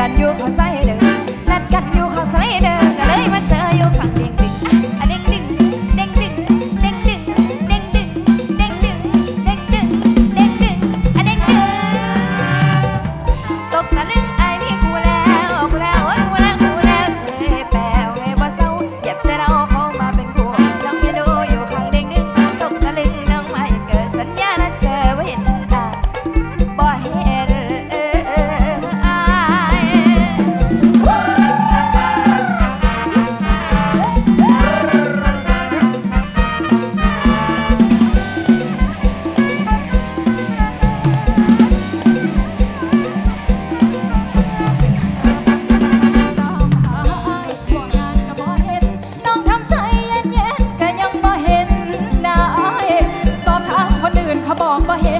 กันอยู่เขาใส่เดิน องบ่เห็น